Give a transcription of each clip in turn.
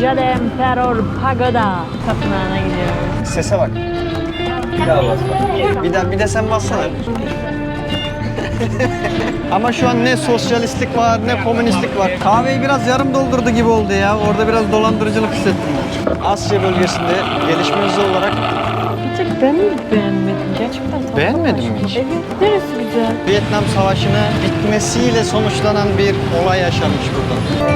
Jade Emperor Pagoda tapınağına gidiyoruz. Sese bak. Bir daha bas. Bir de, bir de sen bassana. Ama şu an ne sosyalistlik var ne komünistlik var. Kahveyi biraz yarım doldurdu gibi oldu ya. Orada biraz dolandırıcılık hissettim ben. Asya bölgesinde gelişme hızı olarak Bir tek ben mi beğenmedim? Gerçekten tadı Beğenmedin mi hiç? Evet. Neresi güzel? Vietnam Savaşı'nın bitmesiyle sonuçlanan bir olay yaşanmış burada.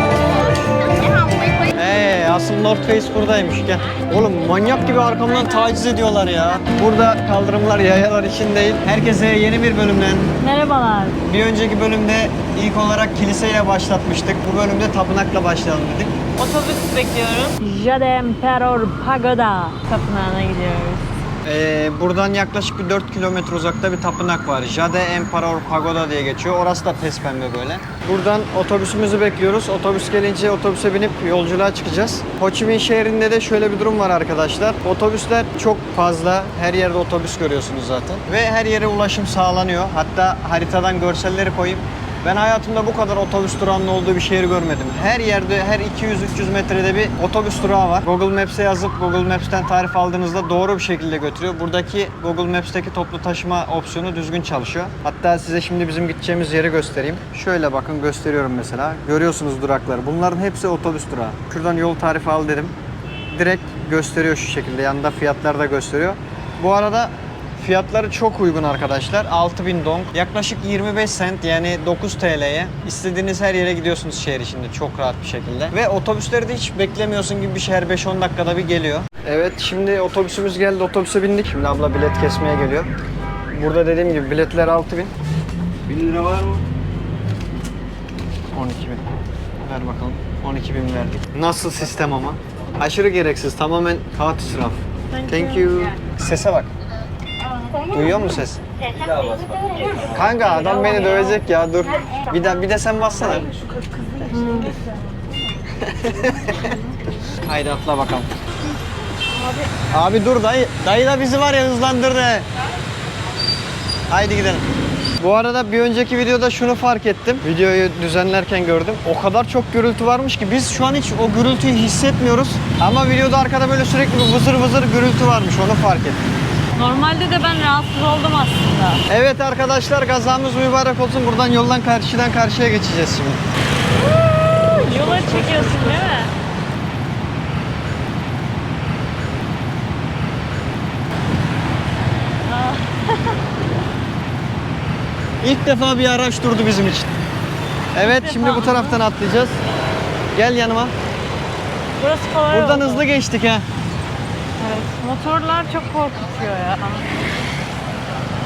Asıl North Face buradaymış gel. Oğlum manyak gibi arkamdan taciz ediyorlar ya. Burada kaldırımlar yayalar için değil. Herkese yeni bir bölümden. Merhabalar. Bir önceki bölümde ilk olarak kiliseyle başlatmıştık. Bu bölümde tapınakla başlayalım dedik. Otobüs bekliyorum. Jade Emperor Pagoda tapınağına gidiyoruz. Ee, buradan yaklaşık bir 4 kilometre uzakta bir tapınak var. Jade Emperor Pagoda diye geçiyor. Orası da pes pembe böyle. Buradan otobüsümüzü bekliyoruz. Otobüs gelince otobüse binip yolculuğa çıkacağız. Ho Chi Minh şehrinde de şöyle bir durum var arkadaşlar. Otobüsler çok fazla. Her yerde otobüs görüyorsunuz zaten. Ve her yere ulaşım sağlanıyor. Hatta haritadan görselleri koyayım. Ben hayatımda bu kadar otobüs durağının olduğu bir şehir görmedim. Her yerde, her 200-300 metrede bir otobüs durağı var. Google Maps'e yazıp Google Maps'ten tarif aldığınızda doğru bir şekilde götürüyor. Buradaki Google Maps'teki toplu taşıma opsiyonu düzgün çalışıyor. Hatta size şimdi bizim gideceğimiz yeri göstereyim. Şöyle bakın gösteriyorum mesela. Görüyorsunuz durakları. Bunların hepsi otobüs durağı. Şuradan yol tarifi al dedim. Direkt gösteriyor şu şekilde. Yanında fiyatlar da gösteriyor. Bu arada Fiyatları çok uygun arkadaşlar. 6000 dong. Yaklaşık 25 cent yani 9 TL'ye istediğiniz her yere gidiyorsunuz şehir içinde çok rahat bir şekilde. Ve otobüsleri de hiç beklemiyorsun gibi bir şehir 5-10 dakikada bir geliyor. Evet şimdi otobüsümüz geldi. Otobüse bindik. Şimdi abla bilet kesmeye geliyor. Burada dediğim gibi biletler 6000. 1000 lira var mı? 12 bin. Ver bakalım. 12 bin verdik. Nasıl sistem ama? Aşırı gereksiz. Tamamen kağıt israf. Thank you. Sese bak. Duyuyor musun ses? Kanka adam beni dövecek ya dur. Bir de bir de sen bassana. Haydi atla bakalım. Abi dur dayı. Dayı da bizi var ya hızlandırdı. Haydi gidelim. Bu arada bir önceki videoda şunu fark ettim. Videoyu düzenlerken gördüm. O kadar çok gürültü varmış ki biz şu an hiç o gürültüyü hissetmiyoruz. Ama videoda arkada böyle sürekli bir vızır vızır gürültü varmış. Onu fark ettim. Normalde de ben rahatsız oldum aslında. Evet arkadaşlar gazamız mübarek olsun. Buradan yoldan karşıdan karşıya geçeceğiz şimdi. Yola çekiyorsun değil mi? İlk defa bir araç durdu bizim için. Evet İlk şimdi defa. bu taraftan atlayacağız. Gel yanıma. Burası kolay Buradan oldu. hızlı geçtik ha. Evet. Motorlar çok korkutuyor ya.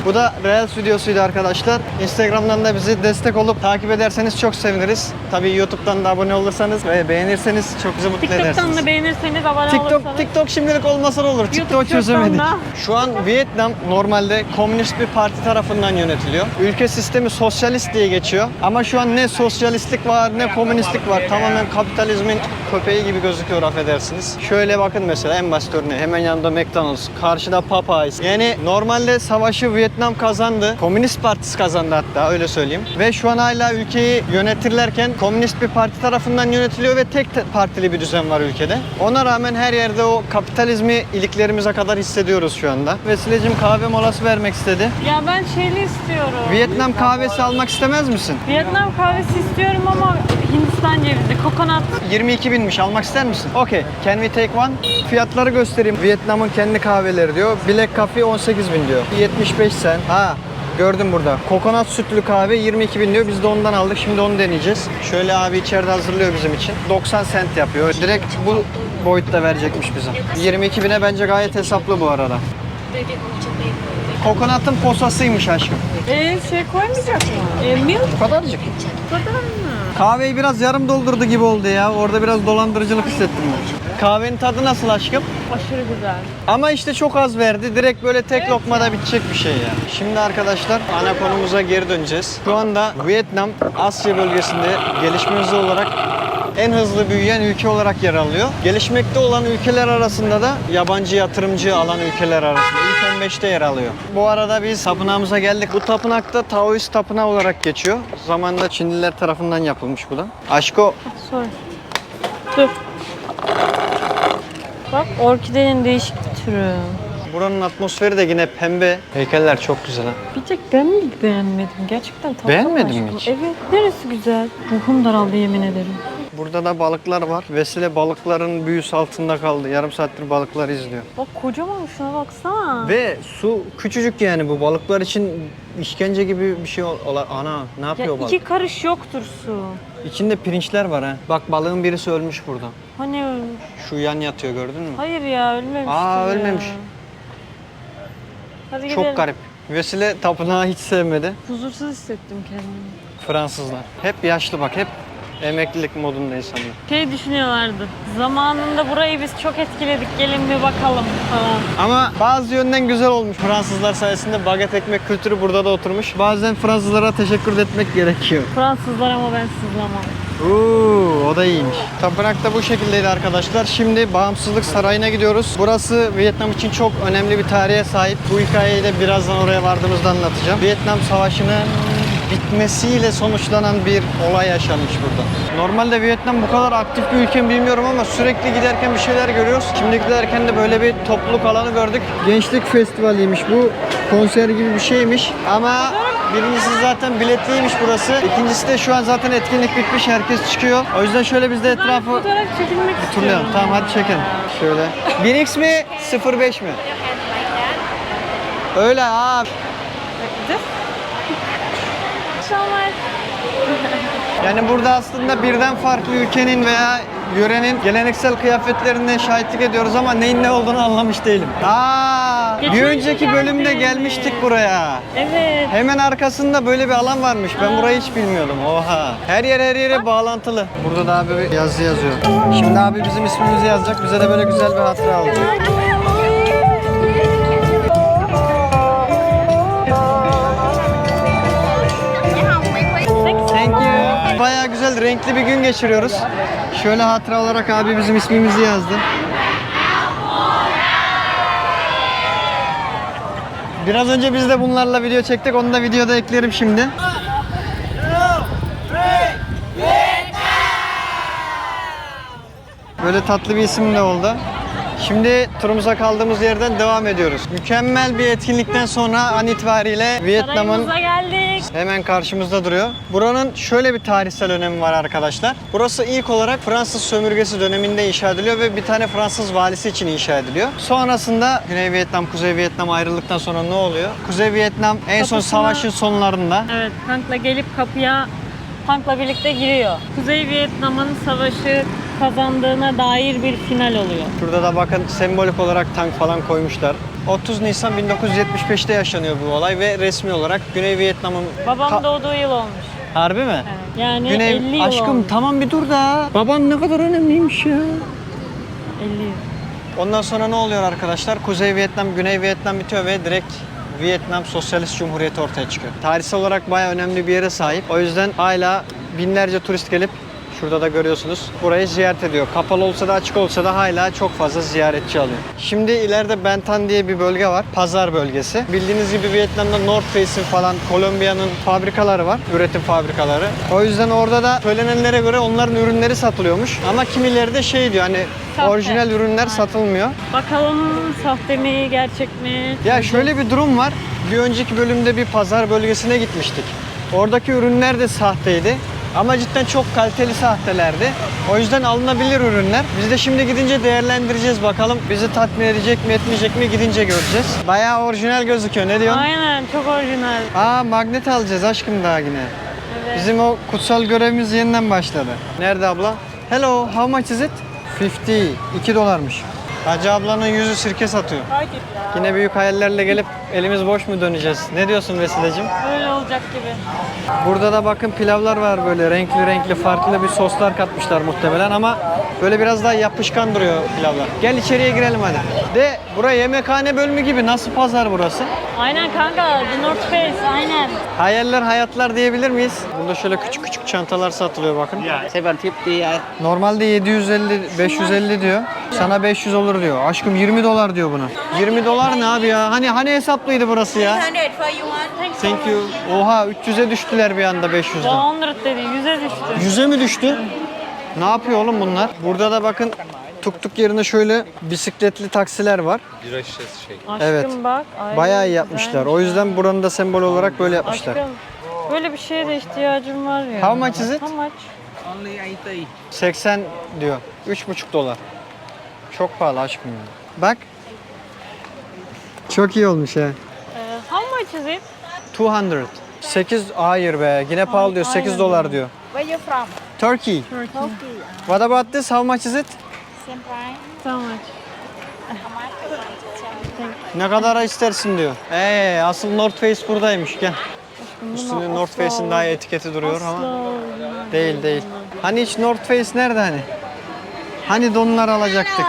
Bu da Real Stüdyosu'ydu arkadaşlar. Instagram'dan da bizi destek olup takip ederseniz çok seviniriz. Tabii YouTube'dan da abone olursanız ve beğenirseniz çok bizi mutlu edersiniz. TikTok'tan da beğenirseniz abone TikTok, olursanız. TikTok şimdilik olmasa da olur. TikTok çözemedik. da. Şu an Vietnam normalde komünist bir parti tarafından yönetiliyor. Ülke sistemi sosyalist diye geçiyor. Ama şu an ne sosyalistlik var ne komünistlik var. Tamamen kapitalizmin köpeği gibi gözüküyor affedersiniz. Şöyle bakın mesela en basit örneği. Hemen yanında McDonald's. Karşıda Popeyes. Yani normalde savaşı Vietnam kazandı. Komünist Partisi kazandı hatta öyle söyleyeyim. Ve şu an hala ülkeyi yönetirlerken komünist bir parti tarafından yönetiliyor ve tek te- partili bir düzen var ülkede. Ona rağmen her yerde o kapitalizmi iliklerimize kadar hissediyoruz şu anda. Vesilecim kahve molası vermek istedi. Ya ben şeyli istiyorum. Vietnam kahvesi almak istemez misin? Vietnam kahvesi istiyorum ama Hindistan cevizi, kokonat. 22 binmiş almak ister misin? Okey. Can we take one? Fiyatları göstereyim. Vietnam'ın kendi kahveleri diyor. Black Coffee 18 bin diyor. 75 sen. Ha gördüm burada. Kokonat sütlü kahve 22 bin diyor. Biz de ondan aldık. Şimdi onu deneyeceğiz. Şöyle abi içeride hazırlıyor bizim için. 90 cent yapıyor. Direkt bu boyutta verecekmiş bize. 22 bine bence gayet hesaplı bu arada. Kokonatın posasıymış aşkım. Ee, şey koymayacak mı? E, milk Bu kadarcık. kadar mı? Kahveyi biraz yarım doldurdu gibi oldu ya. Orada biraz dolandırıcılık hissettim ben. Kahvenin tadı nasıl aşkım? Aşırı güzel. Ama işte çok az verdi. Direkt böyle tek Evet lokmada ya. bitecek bir şey ya. Şimdi arkadaşlar ana konumuza geri döneceğiz. Şu anda Vietnam Asya bölgesinde gelişme hızı olarak en hızlı büyüyen ülke olarak yer alıyor. Gelişmekte olan ülkeler arasında da yabancı yatırımcı alan ülkeler arasında ilk 15'te yer alıyor. Bu arada biz tapınağımıza geldik. Bu tapınakta Taoist tapınağı olarak geçiyor. Zamanında Çinliler tarafından yapılmış bu da. Aşko Sorry. Dur. Bak orkidenin değişik bir türü. Buranın atmosferi de yine pembe. Heykeller çok güzel ha. Bir tek ben mi beğenmedim? Gerçekten tatlı Beğenmedin mi hiç? Evet. Neresi güzel? Ruhum daraldı yemin ederim. Burada da balıklar var. Vesile balıkların büyüsü altında kaldı. Yarım saattir balıkları izliyor. Bak kocaman şuna baksana. Ve su küçücük yani bu balıklar için işkence gibi bir şey ol- ola- Ana ne ya yapıyor balık? iki karış yoktur su. İçinde pirinçler var ha. Bak balığın birisi ölmüş burada. Hani ölmüş? Şu yan yatıyor gördün mü? Hayır ya ölmemiş. Aa, ölmemiş. Hadi gidelim. Çok garip. Vesile tapınağı hiç sevmedi. Huzursuz hissettim kendimi. Fransızlar. Hep yaşlı bak hep emeklilik modunda insanlar. Şey düşünüyorlardı. Zamanında burayı biz çok etkiledik. Gelin bir bakalım falan. Ama bazı yönden güzel olmuş. Fransızlar sayesinde baget ekmek kültürü burada da oturmuş. Bazen Fransızlara teşekkür etmek gerekiyor. Fransızlar ama ben sızlamam. Oo, o da iyiymiş. Tapınak da bu şekildeydi arkadaşlar. Şimdi Bağımsızlık Sarayı'na gidiyoruz. Burası Vietnam için çok önemli bir tarihe sahip. Bu hikayeyi de birazdan oraya vardığımızda anlatacağım. Vietnam Savaşı'nın bitmesiyle sonuçlanan bir olay yaşanmış burada. Normalde Vietnam bu kadar aktif bir ülke mi bilmiyorum ama sürekli giderken bir şeyler görüyoruz. Şimdi giderken de böyle bir topluluk alanı gördük. Gençlik Festivali'ymiş bu. Konser gibi bir şeymiş ama Birincisi zaten biletliymiş burası. İkincisi de şu an zaten etkinlik bitmiş. Herkes çıkıyor. O yüzden şöyle biz de etrafı fotoğraf çekilmek turlayalım. istiyorum. Tamam hadi çekelim. Şöyle. 1x mi 05 mi? Öyle abi. Yani burada aslında birden farklı ülkenin veya yörenin geleneksel kıyafetlerine şahitlik ediyoruz ama neyin ne olduğunu anlamış değilim. Aa, bir önceki bölümde gelmiştik buraya. Evet. Hemen arkasında böyle bir alan varmış. Ben burayı hiç bilmiyordum. Oha. Her yer her yere bağlantılı. Burada da abi bir yazı yazıyor. Şimdi abi bizim ismimizi yazacak. Bize de böyle güzel bir hatıra olacak. You. Bayağı güzel renkli bir gün geçiriyoruz. Şöyle hatıra olarak abi bizim ismimizi yazdı. Biraz önce biz de bunlarla video çektik. Onu da videoda eklerim şimdi. Böyle tatlı bir isim de oldu. Şimdi turumuza kaldığımız yerden devam ediyoruz. Mükemmel bir etkinlikten sonra an itibariyle Vietnam'ın Sarayımıza geldik. Hemen karşımızda duruyor. Buranın şöyle bir tarihsel önemi var arkadaşlar. Burası ilk olarak Fransız sömürgesi döneminde inşa ediliyor ve bir tane Fransız valisi için inşa ediliyor. Sonrasında Güney Vietnam, Kuzey Vietnam ayrıldıktan sonra ne oluyor? Kuzey Vietnam en son Kapısına- savaşın sonlarında Evet, tankla gelip kapıya tankla birlikte giriyor. Kuzey Vietnam'ın savaşı kazandığına dair bir final oluyor. Şurada da bakın sembolik olarak tank falan koymuşlar. 30 Nisan 1975'te yaşanıyor bu olay ve resmi olarak Güney Vietnam'ın... Babam Ka- doğduğu yıl olmuş. Harbi mi? Evet. Yani Güney... 50 yıl Aşkım olmuş. tamam bir dur da. Baban ne kadar önemliymiş ya. 50 yıl. Ondan sonra ne oluyor arkadaşlar? Kuzey Vietnam, Güney Vietnam bitiyor ve direkt Vietnam Sosyalist Cumhuriyeti ortaya çıkıyor. Tarihsel olarak bayağı önemli bir yere sahip. O yüzden hala binlerce turist gelip Şurada da görüyorsunuz. Burayı ziyaret ediyor. Kapalı olsa da açık olsa da hala çok fazla ziyaretçi alıyor. Şimdi ileride Bentan diye bir bölge var. Pazar bölgesi. Bildiğiniz gibi Vietnam'da North Face'in falan Kolombiya'nın fabrikaları var. Üretim fabrikaları. O yüzden orada da söylenenlere göre onların ürünleri satılıyormuş. Ama kimileri de şey diyor hani Sahte. orijinal ürünler Aynen. satılmıyor. Bakalım sahte mi, gerçek mi? Ya şöyle bir durum var. Bir önceki bölümde bir pazar bölgesine gitmiştik. Oradaki ürünler de sahteydi. Ama cidden çok kaliteli sahtelerdi. O yüzden alınabilir ürünler. Biz de şimdi gidince değerlendireceğiz bakalım. Bizi tatmin edecek mi etmeyecek mi gidince göreceğiz. Bayağı orijinal gözüküyor. Ne diyorsun? Aynen, çok orijinal. Aa magnet alacağız aşkım daha yine. Evet. Bizim o kutsal görevimiz yeniden başladı. Nerede abla? Hello, how much is it? 50. 2 dolarmış. Hacı ablanın yüzü sirke satıyor. Yine büyük hayallerle gelip elimiz boş mu döneceğiz? Ne diyorsun Vesile'cim? Öyle olacak gibi. Burada da bakın pilavlar var böyle renkli renkli farklı bir soslar katmışlar muhtemelen ama böyle biraz daha yapışkan duruyor pilavlar. Gel içeriye girelim hadi. De buraya yemekhane bölümü gibi nasıl pazar burası? Aynen kanka, The North Face, aynen. Hayaller hayatlar diyebilir miyiz? Burada şöyle küçük küçük çantalar satılıyor bakın. 750 uh, Normalde 750 550 diyor. Sana 500 olur diyor. Aşkım 20 dolar diyor buna. 20 dolar ne abi ya? Hani hani hesaplıydı burası ya? 100 for you want. Thank you. Oha 300'e düştüler bir anda 500'den. 100 dedi, 100'e düştü. 100'e mi düştü? Ne yapıyor oğlum bunlar? Burada da bakın tuk tuk yerine şöyle bisikletli taksiler var. Bira şişesi şey. Aşkım Evet. bak. Ay, Bayağı iyi yapmışlar. O yüzden buranın da sembol olarak böyle yapmışlar. Aşkım böyle bir şeye de ihtiyacım var ya. How much is it? How much? Only 80. 80 diyor. 3,5 dolar. Çok pahalı aşkım. ya. Bak. Çok iyi olmuş ha. Ee, how much is it? 200. 8 hayır be. Yine pahalı diyor. 8 aynen. dolar diyor. Where you from? Turkey. Turkey. What about this? How much is it? Same price. How much? How much? Ne kadara istersin diyor. Ee, asıl North Face buradaymış gel. Üstünde North Face'in daha etiketi duruyor ama değil değil. Hani hiç North Face nerede hani? Hani donlar alacaktık.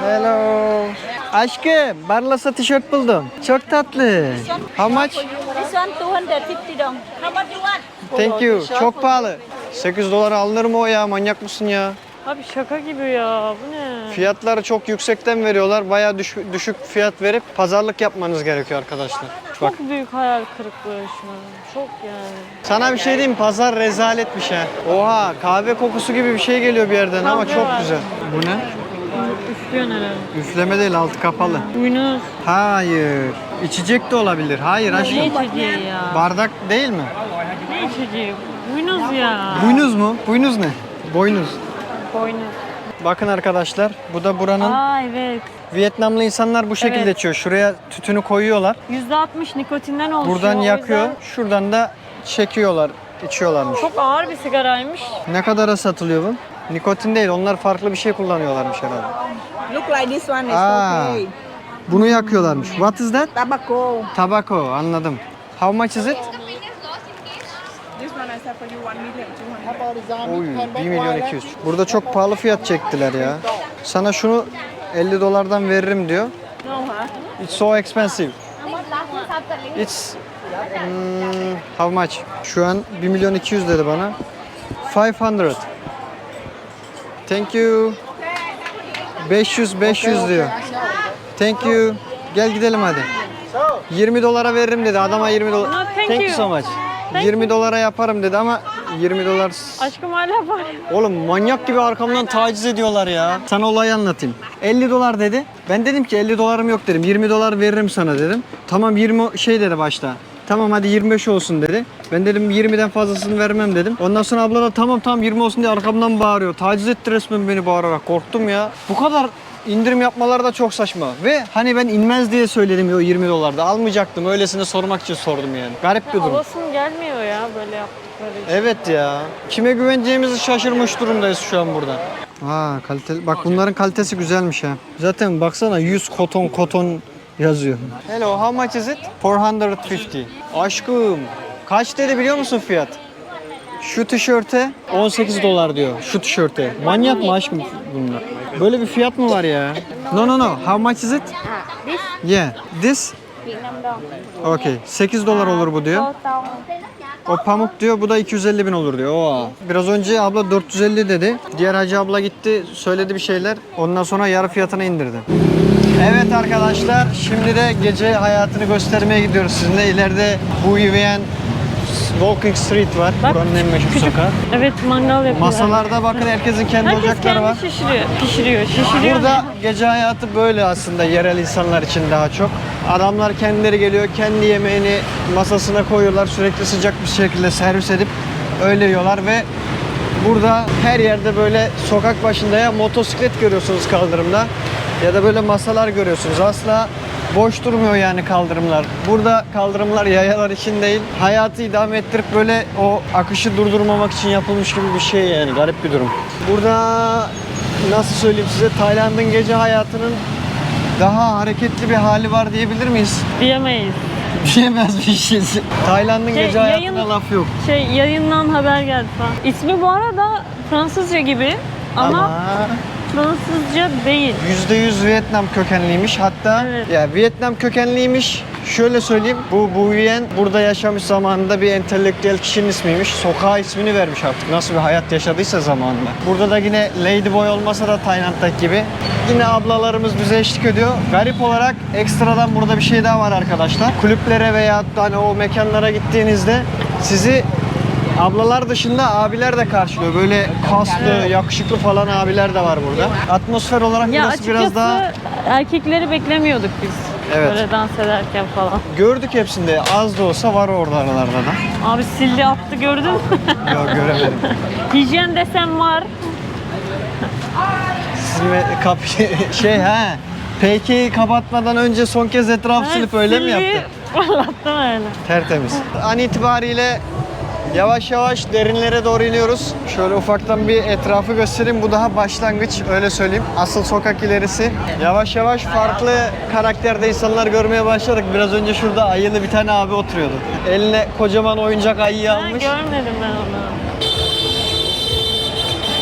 Hello. Aşkım, Barlas'a tişört buldum. Çok tatlı. How much? This one 250 dong. How much you want? Thank you. Çok pahalı. 8 dolara alınır mı o ya? Manyak mısın ya? Abi şaka gibi ya. Bu ne? Fiyatları çok yüksekten veriyorlar. Bayağı düş- düşük fiyat verip pazarlık yapmanız gerekiyor arkadaşlar. Bak Çok büyük hayal kırıklığı şu an. Çok yani. sana bir şey diyeyim mi? Pazar rezaletmiş ha. Oha kahve kokusu gibi bir şey geliyor bir yerden ama Kahve çok var. güzel. Bu ne? Üflüyor herhalde. Üfleme değil altı kapalı. Yunus. Hayır. İçecek de olabilir. Hayır Ne aşkım. içeceği ya? Bardak değil mi? İçeceği? Yunus ya. Buynuz mu? Buynuz ne? Boynuz. Boynuz. Bakın arkadaşlar bu da buranın Aa evet. Vietnamlı insanlar bu şekilde Evet. içiyor. Şuraya tütünü koyuyorlar. %60 nikotinden oluşuyor. Buradan o yakıyor. yüzden Şuradan da çekiyorlar, içiyorlarmış. Çok ağır bir sigaraymış. Ne kadara satılıyor bu? Nikotin değil, onlar farklı bir şey kullanıyorlarmış herhalde. Look like this one is Ah. okay. Bunu yakıyorlarmış. What is that? Tobacco. Tobacco, anladım. How much is it? This one I sell for you 1 million 200. Oy, 1 milyon 200. Burada çok pahalı fiyat çektiler ya. Sana şunu 50 dolardan veririm diyor. It's so expensive. It's hmm, how much? Şu an 1 milyon 200 dedi bana. 500. Thank you. 500 500 diyor. Thank you. Gel gidelim hadi. 20 dolara veririm dedi. Adama 20 dolar. Thank you. so much. Thank 20 dolara yaparım dedi ama 20 dolar Aşkım hala var. Oğlum manyak gibi arkamdan taciz ediyorlar ya. Sana olayı anlatayım. 50 dolar dedi. Ben dedim ki 50 dolarım yok dedim. 20 dolar veririm sana dedim. Tamam 20 şey dedi başta. Tamam hadi 25 olsun dedi. Ben dedim 20'den fazlasını vermem dedim. Ondan sonra abla da tamam tamam 20 olsun diye arkamdan bağırıyor. Taciz etti resmen beni bağırarak. Korktum ya. Bu kadar indirim yapmaları da çok saçma. Ve hani ben inmez diye söyledim o 20 dolarda. Almayacaktım. Öylesine sormak için sordum yani. Garip bir durum. Havasın gelmiyor ya böyle yaptıkları için. Evet ya. Kime güveneceğimizi şaşırmış durumdayız şu an burada. Ha kaliteli. Bak bunların kalitesi güzelmiş ha. Zaten baksana 100 koton koton yazıyor. Hello, how much is it? 450. Aşkım, kaç dedi biliyor musun fiyat? Şu tişörte 18 dolar diyor. Şu tişörte. Manyak mı aşkım bunlar? Böyle bir fiyat mı var ya? No no no. How much is it? This Yeah. This? Vietnam dong. Okay. 8 dolar olur bu diyor. Tông. O pamuk diyor bu da 250 bin olur diyor. Oo. Biraz önce abla 450 dedi. Diğer hacı abla gitti söyledi bir şeyler. Ondan sonra yarı fiyatına indirdi. Evet arkadaşlar şimdi de gece hayatını göstermeye gidiyoruz sizinle. İleride Bu Yuen Walking Street var. Bak, Buranın en meşhur küçük- sokağı. Evet mangal yapıyorlar. Masalarda bakın herkesin kendi Herkes ocakları kendi var. şişiriyor. Pişiriyor. Şişiriyor. Burada gece hayatı böyle aslında yerel insanlar için daha çok. Adamlar kendileri geliyor, kendi yemeğini masasına koyuyorlar. Sürekli sıcak bir şekilde servis edip öyle yiyorlar ve burada her yerde böyle sokak başında ya motosiklet görüyorsunuz kaldırımda ya da böyle masalar görüyorsunuz. Asla boş durmuyor yani kaldırımlar. Burada kaldırımlar yayalar için değil, hayatı idame ettirip böyle o akışı durdurmamak için yapılmış gibi bir şey yani garip bir durum. Burada nasıl söyleyeyim size Tayland'ın gece hayatının daha hareketli bir hali var diyebilir miyiz? Diyemeyiz. Diyemez bir şeyiz. Tayland'ın Şey, gece hayatına yayın- laf yok. Şey yayından haber geldi falan. İsmi bu arada Fransızca gibi ama, Ama Fransızca değil. %100 Vietnam kökenliymiş. Hatta Evet. ya Vietnam kökenliymiş. Şöyle söyleyeyim. Bu Bu Nguyen burada yaşamış zamanında bir entelektüel kişinin ismiymiş. Sokağa ismini vermiş artık. Nasıl bir hayat yaşadıysa zamanında. Burada da yine Ladyboy olmasa da Tayland'daki gibi yine ablalarımız bize eşlik ediyor. Garip olarak ekstradan burada bir şey daha var arkadaşlar. Kulüplere veya hani o mekanlara gittiğinizde sizi Ablalar dışında abiler de karşılıyor. Böyle kaslı, yakışıklı falan abiler de var burada. Atmosfer olarak Ya burası açıkçası biraz daha erkekleri beklemiyorduk biz. Evet. Böyle dans ederken falan. gördük hepsinde. Az da olsa var orada aralarda da. Abi sildi attı gördün mü? Yok göremedim. Hijyen desem var. Sizin ve- kap şey ha. Peki kapatmadan önce son kez etraf silip öyle mi yaptı? Fırlattım öyle. Tertemiz. An itibariyle yavaş yavaş derinlere doğru iniyoruz. Şöyle ufaktan bir etrafı göstereyim. Bu daha başlangıç öyle söyleyeyim. Asıl sokak ilerisi. Yavaş yavaş farklı karakterde insanlar görmeye başladık. Biraz önce şurada ayılı bir tane abi oturuyordu. Eline kocaman oyuncak ayıyı Ben almış. görmedim ben onu.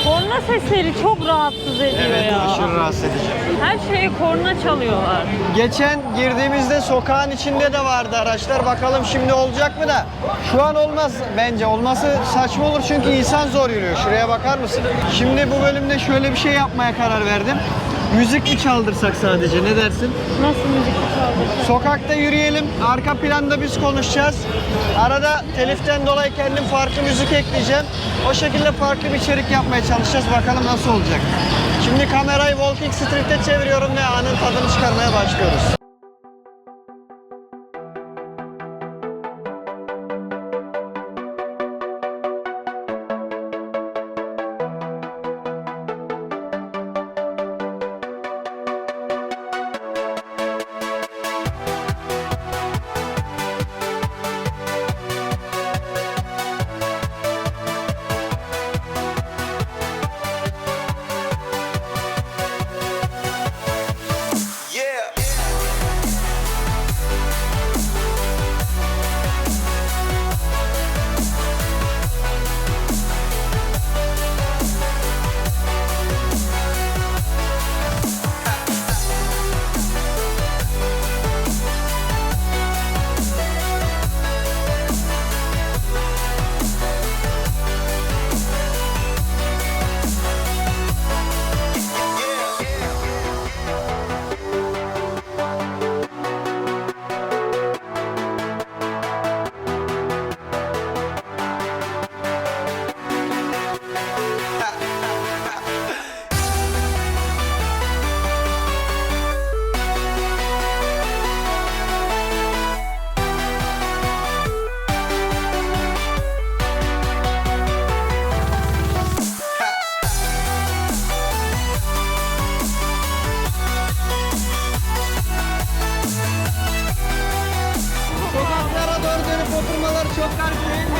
Korna sesleri çok rahatsız ediyor Evet ya. aşırı rahatsız edici. Her şeye korna çalıyorlar. Geçen girdiğimizde sokağın içinde de vardı araçlar. Bakalım şimdi olacak mı da. Şu an olmaz bence. Olması saçma olur çünkü insan zor yürüyor. Şuraya bakar mısın? Şimdi bu bölümde şöyle bir şey yapmaya karar verdim. Müzik mi çaldırsak sadece ne dersin? Nasıl müzik çaldı? Sokakta yürüyelim. Arka planda biz konuşacağız. Arada teliften dolayı kendim farklı müzik ekleyeceğim. O şekilde farklı bir içerik yapmaya çalışacağız. Bakalım nasıl olacak. Şimdi kamerayı Walking Street'e çeviriyorum ve anın tadını çıkarmaya başlıyoruz. Oturmaları çok garip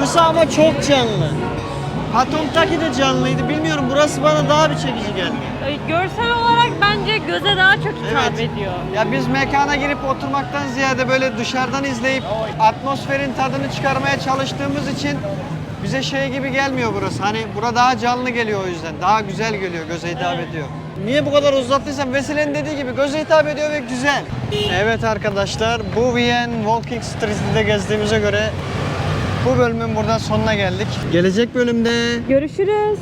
Kısa ama çok canlı. Patong'taki de canlıydı. Bilmiyorum burası bana daha bir çekici geldi. Görsel olarak bence göze daha çok hitap Evet. ediyor. Ya biz mekana girip oturmaktan ziyade böyle dışarıdan izleyip atmosferin tadını çıkarmaya çalıştığımız için bize şey gibi gelmiyor burası. Hani bura daha canlı geliyor o yüzden. Daha güzel geliyor, göze hitap ediyor. Niye bu kadar uzattıysam Vesile'nin dediği gibi göze hitap ediyor ve güzel. Evet arkadaşlar bu Wien Walking Street'de gezdiğimize göre bu bölümün burada sonuna geldik. Gelecek bölümde Görüşürüz.